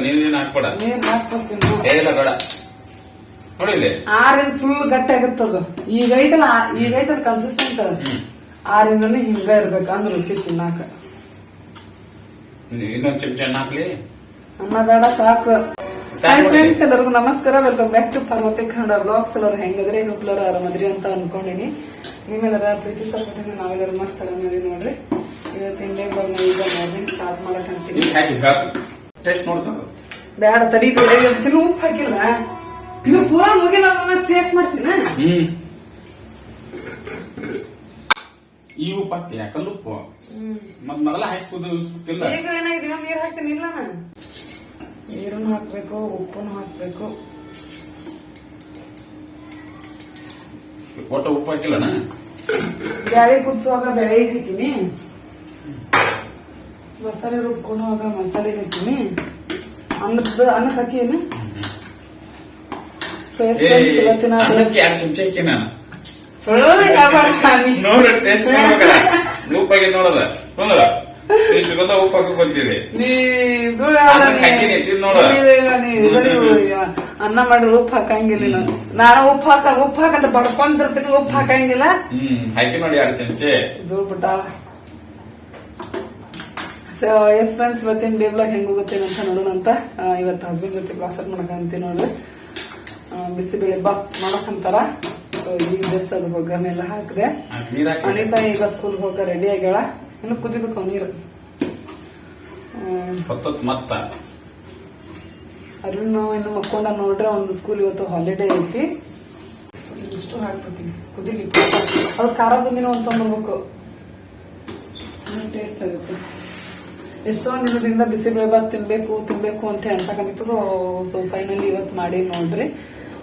ನೀನು ಏನು ಹಾಕ್ಬೇಡ? ನೀರ್ ಬೇಡ ನೋಡಿ ಇಲ್ಲಿ. ಆರಿಂದ ಫುಲ್ ಗಟ್ಟಿ ಆಗುತ್ತದು ಈಗ ಐತಲ್ಲ ಆ- ಈಗ ಐತಲ್ಲ ಕನ್ಸಿಸ್ಟೆಂಟ್ ಹ್ಮ್. ಆರಿಂದನೇ ಹಿಂಗ ಇರ್ಬೇಕು ಅಂದ್ರೆ ರುಚಿ ತಿನ್ನಾಕ. ಇನ್ನು- ಇನ್ನೊಂದ್ ಚಮಚ ಅನ್ನ ಹಾಕ್ಲಿ. ಅನ್ನ ಬೇಡ ಸಾಕು. ಹಾಯ್ ಫ್ರೆಂಡ್ಸ್ ಎಲ್ಲರಿಗೂ ನಮಸ್ಕಾರ. Welcome back to Parvati Kannada blogs ಎಲ್ಲರೂ ಹೆಂಗದ್ರಿ ಹುಬ್ಲರ ಆರಾಮದ್ರಿ ಅಂತ ಅನ್ಕೊಂಡಿನಿ. ನೀವೆಲ್ಲರ ಪ್ರೀತಿ ಸಪೋರ್ಟ್ ನಾವೆಲ್ಲರೂ ಮಸ್ತ್ ಆರಾಮದಿ ನೋಡ್ರಿ. ಇವತ್ತು ಇಂಡಿಯಾ ಬ್ಲಾಗ್ ಈಗ ಮಾರ್ನಿಂಗ್ ಸ್ಟಾರ್ಟ್ ಮಾಡಕ್ ಅಂತೀನಿ. ಈಗ ಹಾಕಿ ಹಾಕು ಟೇಸ್ಟ್ ನೋಡ್ತಾರ ಬೇಡ ತಡಿ ಇವತ್ತಿನ ಉಪ್ಪು ಹಾಕಿಲ್ಲ. ಇನ್ನು ಪೂರ ಮುಗಿಲ್ಲ ಟೇಸ್ಟ್ ಮಾಡ್ತೀನಿ. ಹ್ಮ್. ಈ ಉಪ್ಪು ಹಾಕ್ತಿ ಯಾಕಲ್ಲ ಉಪ್ಪು? ಮತ್ ಮೊದಲ ಹಾಕುದು ಇಲ್ಲ ಈಗ ಏನಾಗಿದೆ ನೀರು ಹಾಕ್ತೀನಿ ಇಲ್ಲ ನಾನು. ನೀರನ್ನು ಹಾಕ್ಬೇಕು ಉಪ್ಪನ್ನು ಹಾಕ್ಬೇಕು. ಒಟ್ಟು ಉಪ್ಪು ಹಾಕಿಲ್ಲನ? ಬ್ಯಾಳೆ ಕುದಿಸುವಾಗ ಬೆಳೆ ಹಾಕಿನಿ ಮಸಾಲೆ ರುಬ್ಕೊಳ್ಳುವಾಗ ಮಸಾಲೆ ಹಾಕ್ತೀನಿ. ಅನ್ನದ ಅನ್ನಕ್ಕೆ ಫ್ರೆಂಡ್ಸ್ ಇವತ್ತಿನ ಅನ್ನಕ್ಕೆ ಎರಡು ಚಮಚ ಹಾಕಿ ನಾನು. ನೋಡ್ರಿ ಟೇಸ್ಟ್ ಉಪ್ಪಾಗಿ ನೋಡದ? ಗೊತ್ತ ಉಪ್ಪು ಹಾಕಕ್ ಬಂತೀರಿ ಅನ್ನ ಮಾಡಿ ಉಪ್ಪು ಹಾಕಂಗಿಲ್ಲ. ನೀನು ಉಪ್ಪು ಹಾಕ ಉಪ್ಪು ಹಾಕಂತ ಬಡ್ಕೊಂಡಿರ್ತೀನಿ ಉಪ್ಪು ಹಾಕಂಗಿಲ್ಲ. ಹ್ಮ್ ಹಾಕಿ ನೋಡಿ ಎರಡು ಚಮಚೆ. ಜೋರ್ ಬಿಟ್ಟ ಸೊ ಎಸ್ ಫ್ರೆಂಡ್ಸ್ ಇವತ್ತಿನ ಡೇ ಬ್ಲಾಗ್ ಹೆಂಗ್ ಹೋಗುತ್ತೆ ಅಂತ ನೋಡೋಣ ಅಂತ. ಇವತ್ತು ಹಸ್ಬೆಂಡ್ ಜೊತೆ ಬ್ಲಾಗ್ ಸ್ಟಾರ್ಟ್ ಮಾಡಕಂತೀನಿ ನೋಡ್ರಿ ಬಿಸಿಬೇಳೆ ಬಾತ್ ಮಾಡಕಂತಾರ ಸೊ ಈಗ ಜಸ್ಟ್ ಅದು ಒಗ್ಗರಣೆ ಎಲ್ಲ ಹಾಕಿದೆ. ಹಾಕ್ ಹಾಕಿ. ಅನಿತಾ ಈಗ ಸ್ಕೂಲ್ ಹೋಗ ರೆಡಿ ಆಗ್ಯಾಳ. ಇನ್ನು ಕುದಿಬೇಕು ನೀರು. ಮತ್ತ? ಅರುಣ್ ಇನ್ನು ಮಕ್ಕೊಂಡ ನೋಡ್ರೆ ಒಂದು ಸ್ಕೂಲ್ ಇವತ್ತು ಹಾಲಿಡೇ ಐತಿ. ಇಷ್ಟು ಹಾಕ್ಬಿಡ್ತೀನಿ. ಕುದಿಲಿ. ಅದು ಖಾರ ಬಂದಿನ ಒಂದು ತೊಗೊಂಡ್ಬರ್ಬೇಕು ಟೇಸ್ಟ್ ಆಗುತ್ತೆ. ಎಷ್ಟೊಂದು ದಿನದಿಂದ ಬಿಸಿಬೇಳೆಬಾತ್ ತಿನ್ಬೇಕು ತಿನ್ಬೇಕು ಅಂತ ಹೇಳ್ತಕ್ಕಂತಿತ್ತು ಸೊ ಸೊ ಫೈನಲಿ ಇವತ್ತು ಮಾಡಿ ನೋಡ್ರಿ.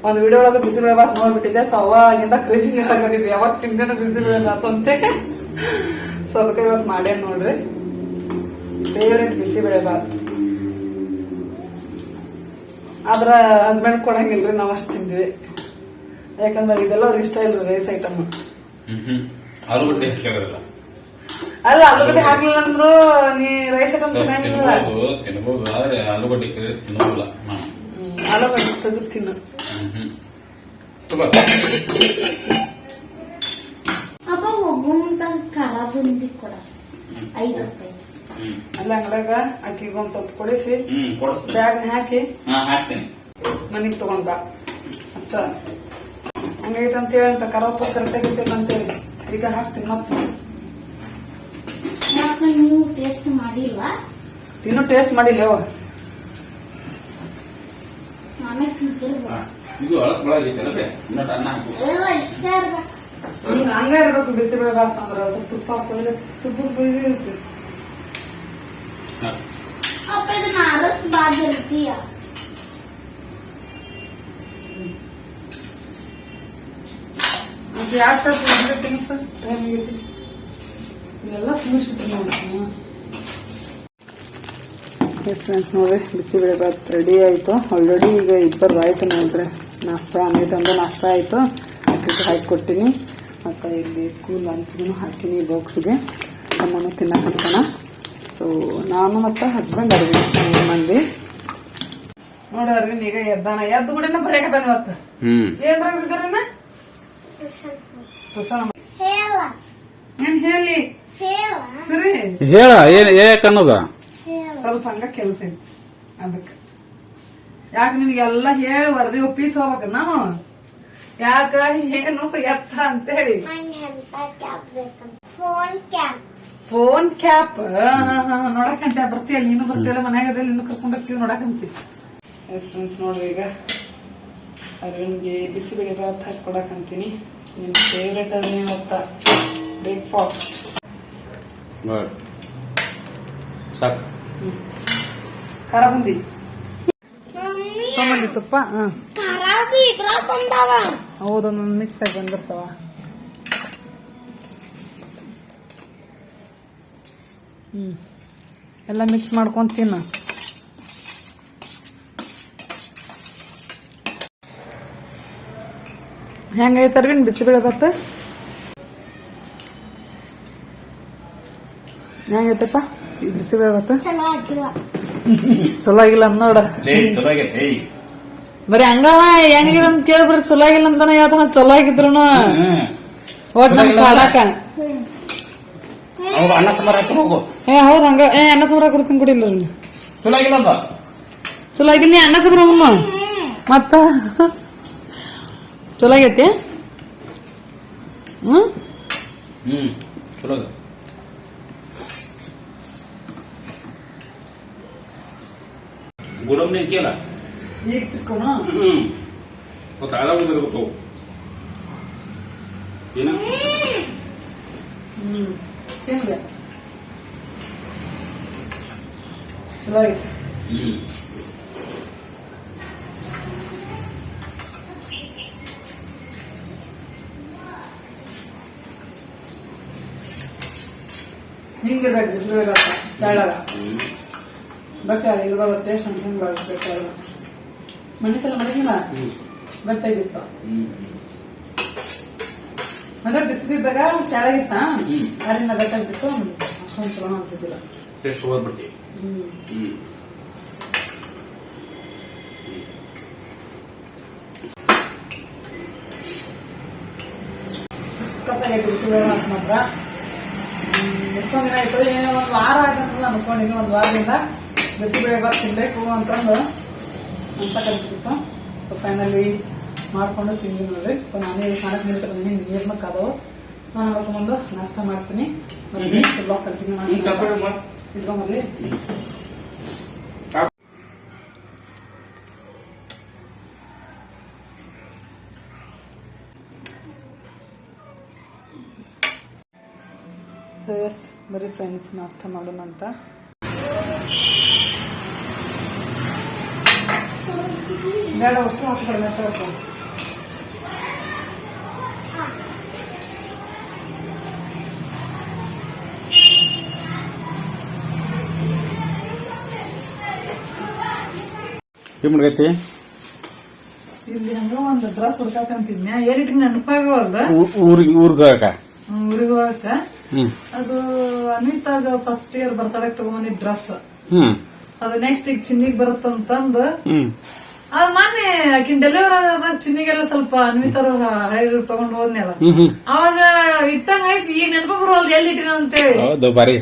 ಒಂದು ವಿಡಿಯೋ ಒಳಗೆ ಬಿಸಿಬೇಳೆಬಾತ್ ನೋಡ್ಬಿಟ್ಟಿದ್ದೆ. ಸೊ ಅವಾಗಿಂದ ಕ್ರೇಜಿ ಆಗಿದ್ದೆ ಯಾವಾಗ ತಿಂದೇನೋ ಬಿಸಿಬೇಳೆ ಬಾತ್ ಅಂತೆ. ಸೊ ಅದಕ್ಕೆ ಇವತ್ತು ಮಾಡೇ ನೋಡ್ರಿ. ಫೇವ್ರೆಟ್ ಬಿಸಿಬೇಳೆ ಬಾತ್ ಆದ್ರ ಹಸ್ಬೆಂಡ್ ಕೊಡಂಗಿಲ್ರಿ, ನಾವ್ ಅಷ್ಟು ತಿಂದ್ವಿ. ಯಾಕಂದ್ರೆ ಇದೆಲ್ಲ ಅವ್ರಿಗೆ ಇಷ್ಟ ಇಲ್ರಿ ರೈಸ್ ಐಟಮ್ ಹಾಕಿರಲ್ಲ ಅಲ್ಲ ಆಲೂಗಡ್ಡೆ ಹಾಕ್ಲಿಲ್ಲ ಅಂದ್ರು ನೀ ರೈಸ್ ಐಟಮ್ ತಿನ್ನಂಗಿಲ್ಲ. ತಿನ್ಬೋದು ತಿನ್ಬೋದು ಆದ್ರೆ ಆಲೂಗಡ್ಡೆ ಕರಿ ನಾನು ಆಲೂಗಡ್ಡೆ ತೆಗೆದು ತಿನ್ನು. ಅಪ್ಪ ಒಬ್ಬಂತ ಖಾರ ಬುಂದಿ ಕೊಡಸ್ ಹ್ಮ್. ಐದು ರೂಪಾಯಿ. ಅಲ್ಲ ಅಂಗಡಾಗ ಅಕ್ಕಿಗೆ ಒಂದ್ ಸ್ವಲ್ಪ ಕೊಡಿಸಿ. ಬ್ಯಾಗ್ ಹಾಕಿ. ಹಾ ಹಾಕ್ತೀನಿ. ಮನಿಗ್ ತಗೊಂಡ್ ಬಾ. ಅಷ್ಟ. ಹಂಗೈತೆ ಅಂತ ಹೇಳಿ ಅಂತ ಕರಪ್ಪ ಕರೆಕ್ಟ್ ಆಗೈತೆ ಅಂತ ಹೇಳಿ ಈಗ ಹಾಕ್ತೀನಿ ಮತ್ತೆ. ಯಾಕೆ ನೀವು ಟೇಸ್ಟ್ ಮಾಡಿಲ್ಲ ಇನ್ನು ಟೇಸ್ಟ್ ಮಾಡಿಲ್ಲ ಯವ್ವ. ಆಮೇಲೆ ತಿಂತಿರ್ಬೋದು ಹಾ. ಇದು ಒಳಗ್ ಒಳಗೈತಲ್ಲ ಬೇ ಇನ್ನೊಂದು ಅನ್ನ ಹಾಕು. ಎಲ್ಲ ಇಷ್ಟ ಇರ್ಬೇಕು. ಹಿಂಗ ಹಂಗ ಇರ್ಬೇಕು ಬಿಸಿಬೇಳೆ ಬಾತ್ ಅಂದ್ರ ಸ್ವಲ್ಪ ತುಪ್ಪ ಹಾಕಿದ್ರೆ ತುಪ್ಪ ಬೈದಿರುತ್ತೆ ಹಾ. ಅಪ್ಪ ಇದನ್ನ ಅರಸ್ ಬಾದ್ ಇರ್ತೀಯ ಮತ್ತೆ ಯಾಕೆ ಸರ್ ತಿನ್ಸ? ಟೈಮ್ ಆಗೈತಿ ಇಲ್ಲೆಲ್ಲ ತಿನ್ನಿಸ್ಬಿಟ್ಟು ನೋಡಿ ಎಸ್ ಫ್ರೆಂಡ್ಸ್ ನೋಡ್ರಿ ಬಿಸಿಬೇಳೆ ಬಾತ್ ರೆಡಿ ಆಯ್ತು. ಆಲ್ರೆಡಿ ಈಗ ಇಬ್ಬರು ಆಯಿತು ನೋಡ್ರಿ. ನಾಷ್ಟ ಅಂದ್ರೆ ನಾಷ್ಟ ಆಯ್ತು. ಅಕ್ಕಿಗೆ ಹಾಕಿ ಕೊಟ್ಟಿನಿ ಮತ್ತು ಇಲ್ಲಿ ಸ್ಕೂಲ್ ಲಂಚ್ಗೂ ಹಾಕಿನಿ ಬಾಕ್ಸ್ಗೆ ಅಮ್ಮನು ತಿನ್ನಕಂತಾನ ಸೊ ನಾನು ಮತ್ತು ಹಸ್ಬೆಂಡ್ ಅರ್ವಿ ಮೂರು ಮಂದಿ. ನೋಡಿ ಅರ್ವಿನ್ ಈಗ ಎದ್ದಾನ. ಎದ್ದು ಕೂಡ ಬರೆಯಕತ್ತಾನ ಇವತ್ತು. ಹ್ಮ್. ಏನ್ ಬರೆದಿದ್ದಾರನ್ನ ಟ್ಯೂಷನ್ ಹೇಳ. ಏನ್ ಹೇಳ? ಸರಿ ಹೇಳ ಏನ್ ಯಾಕನ್ನೋದ ಸ್ವಲ್ಪ ಹಂಗ ಕೆಲಸ ಐತಿ. ಅದಕ್ಕೆ. ಯಾಕೆ ನಿನಗೆಲ್ಲ ಹೇಳಿ ವರದಿ ಒಪ್ಪಿಸಿ ಹೋಗ್ಬೇಕ ನಾವು? ಯಾಕ ಏನು ಎತ್ತ ಅಂತೇಳಿ ಫೋನ್ ಕ್ಯಾಪ್. Phone cap? ನೋಡಕಂತ. ಬರ್ತೀಯ? ನೀನು ಬರ್ತೀಯಲ್ಲ ಮನ್ಯಾಗ ಅದೇ ನೀನು ಕರ್ಕೊಂಡು ಹೋಗ್ತೀವಿ ನೋಡಕಂತಿ. ಎಸ್ ಫ್ರೆಂಡ್ಸ್ ನೋಡ್ರಿ ಈಗ. ಅರವಿಂದ್ಗೆ ಬಿಸಿಬೇಳೆ ಭಾತ್ ಹಾಕಿ ಕೊಡಕಂತೀನಿ. ನಿನ್ ಫೇವ್ರೆಟ್ ಅದೇ ಇವತ್ತ ಬ್ರೇಕ್ಫಾಸ್ಟ್ ಗುಡ್ ಸಾಕು ಖಾರ ಬಂದಿ? ಮಮ್ಮಿ ತೊಗೊಂಬಂದಿ ತುಪ್ಪ? ಹಾ. ಹೌದೊಂದೊಂದು ಮಿಕ್ಸ್ ಆಗಿ ಬಂದಿರ್ತಾವ. ಹ್ಮ್. ಎಲ್ಲ ಮಿಕ್ಸ್ ಮಾಡ್ಕೊಂಡ್ ತಿನ್ನು. ಹೆಂಗೈತೆ ಅರ್ವಿನ್ ಬಿಸಿಬೇಳೆ ಭಾತ ಹೆಂಗೈತಪ್ಪ ಈ ಬಿಸಿಬೇಳೆ ಭಾತ? ಚಲೋ ಆಗಿಲ್ಲ ಅಂದ್ ನೋಡ. ಬರೀ ಹಂಗವ ಹೆಂಗಿಲ್ಲ ಅಂತ ಕೇಳ್ಬರಿ ಚಲೋ ಆಗಿಲ್ಲ ಅಂತಾನೆ ಹೇಳ್ತಾನ ಚಲೋ ಆಗಿದ್ರುನು ಹ್ಮ್ ಒಟ್ ನಮ್ ಕಾಡಾಕ. ಅನ್ನ ಸಾಂಬಾರ್ ಹಾಕಿ ಹೋಗು. ಏ ಹೌದ್ ಹಂಗ. ಏ ಅನ್ನ ಸಾಂಬಾರ ಕೊಡ್ತೀನಿ ಕುಡಿಲ್ಲ ಚಲೋ ಆಗಿಲ್ಲ ಅಂತ ಚಲೋ ಆಗಿಲ್ಲ ನೀ ಅನ್ನ ಸಾಂಬಾರ ಉಣ್ಣು. ಮತ್ತ? ಚಲೋ ಆಗೈತಿ ಹ್ಮ್? ಹ್ಮ್ ಚಲೋ ಅದ. ಗೋಡಂಬಿ ಹಾಕಿಯಲ್ಲ ಈಗ ಸಿಕ್ಕೋಣ ಹ್ಮ್ ಮತ್ತೆ ಆದಾಗ ಇರ್ಬೇಕು ಅವು. ಏನ ಹ್ಮ್ ತಿಂದೆ ಚಲೋ ಆಗೈತಿ ಹ್ಮ್ ಹಿಂಗಿರ್ಬೇಕು ಬಿಸಿಲಿರತ್ತ ತೆಳ್ಳಗ ಹ್ಮ್ ಬಟ್ ಇವಾಗ ಟೇಸ್ಟ್ ಅಂತ ಬಳಸ್ಬೇಕಾದ್ರೆ ಬಳಸ್ಬೇಕು ಮಣ್ಣಿಸಲ ಮಡಗಿಲ್ಲ? ಹ್ಮ್. ಗಟ್ಟಾಗಿತ್ತು ಅಂದ್ರೆ ಬಿಸಿಲಿದ್ದಾಗ ಕೆಳಗಿತ್ತ. ಅದರಿಂದ ಗಟ್ಟಾಗಿತ್ತು ಅಷ್ಟೊಂದು ಚಲೋ ಅನ್ಸಿದ್ದಿಲ್ಲ. ಟೇಸ್ಟ್ ಬಿಸಿಬೇಳೆ ಮಾತ್ರ. ಎಷ್ಟೊಂದ್ ದಿನ ಆಯ್ತು ಏನೋ ಒಂದ್ ವಾರ ಆಯ್ತಂತ ಅನ್ಕೊಂಡಿದ್ದೀನಿ ಒಂದ್ ವಾರದಿಂದ ಬಿಸಿಬೇಳೆ ಭಾತ್ ತಿನ್ಬೇಕು ಅಂತಂದು ಅಂತ ಕಲ್ತಿತ್ತು ಸೊ ಫೈನಲಿ ಮಾಡ್ಕೊಂಡು ತಿಂದು ನೋಡ್ರಿ. ಸೊ ನಾನು ಸ್ನಾನಕ್ಕೆ ನೀರು ತಂದಿನಿ ನೀರ್ನ ಕದವು. ನಾನು ಅವತ್ತು ನಾಷ್ಟ ಮಾಡ್ತೀನಿ. ಮತ್ತೆ ಬ್ಲಾಗ್ ಕಂಟಿನ್ಯೂ ಮಾಡ್ತೀನಿ. ಮಾಡು. ಇಟ್ಕೊಂಬರ್ಲಿ. ಸೊ ಎಸ್ ಬರೀ ಫ್ರೆಂಡ್ಸ್ ನಾಷ್ಟ ಮಾಡೋಣ ಅಂತ ಬೇಡ ಅಷ್ಟು ಹಾಕ್ಬಿಡೋಣ ಮತ್ತೆ ಏನ್ ಮಾಡಕತ್ತಿ? ಇಲ್ಲಿ ಹಂಗ ಒಂದು ಡ್ರೆಸ್ ಹುಡ್ಕಾಕಂತಿದ್ನ್ಯ ಏನಿಟ್ಟು ನೆನಪಾಗವಲ್ದ ಊರಿಗೆ ಊರ್ಗ ಊರಿಗೆ ಹೋಗಕ್ಕ ಹ್ಮ್. ಅದು ಅನ್ವಿತಾಗ ಫಸ್ಟ್ ಇಯರ್ ಬರ್ತಾಡಕ್ ತಗೊಂಡ್ ಡ್ರೆಸ್. ಹ್ಮ್. ಅದು ನೆಕ್ಸ್ಟ್ ಈಗ ಚಿನ್ನಿಗ್ ಬರುತ್ತಂತಂದು ಅದ್ ಮೊನ್ನೆ ಆಕಿನ್ ಡೆಲಿವರಿ ಆದಾಗ ಚಿನ್ನಿಗೆಲ್ಲ ಸ್ವಲ್ಪ ಅನ್ವಿತರು ಹಳೆ ತಗೊಂಡ್ ಹೋದ್ನೆ ಅದ ಅವಾಗ ಇಟ್ಟಂಗ ಆಯ್ತು ಈಗ ನೆನಪ ಬರೋಲ್ದು ಎಲ್ಲಿ ಇಟ್ಟಿನ ಅಂತೇಳಿ. ಹೌದು ಬಾರಿ.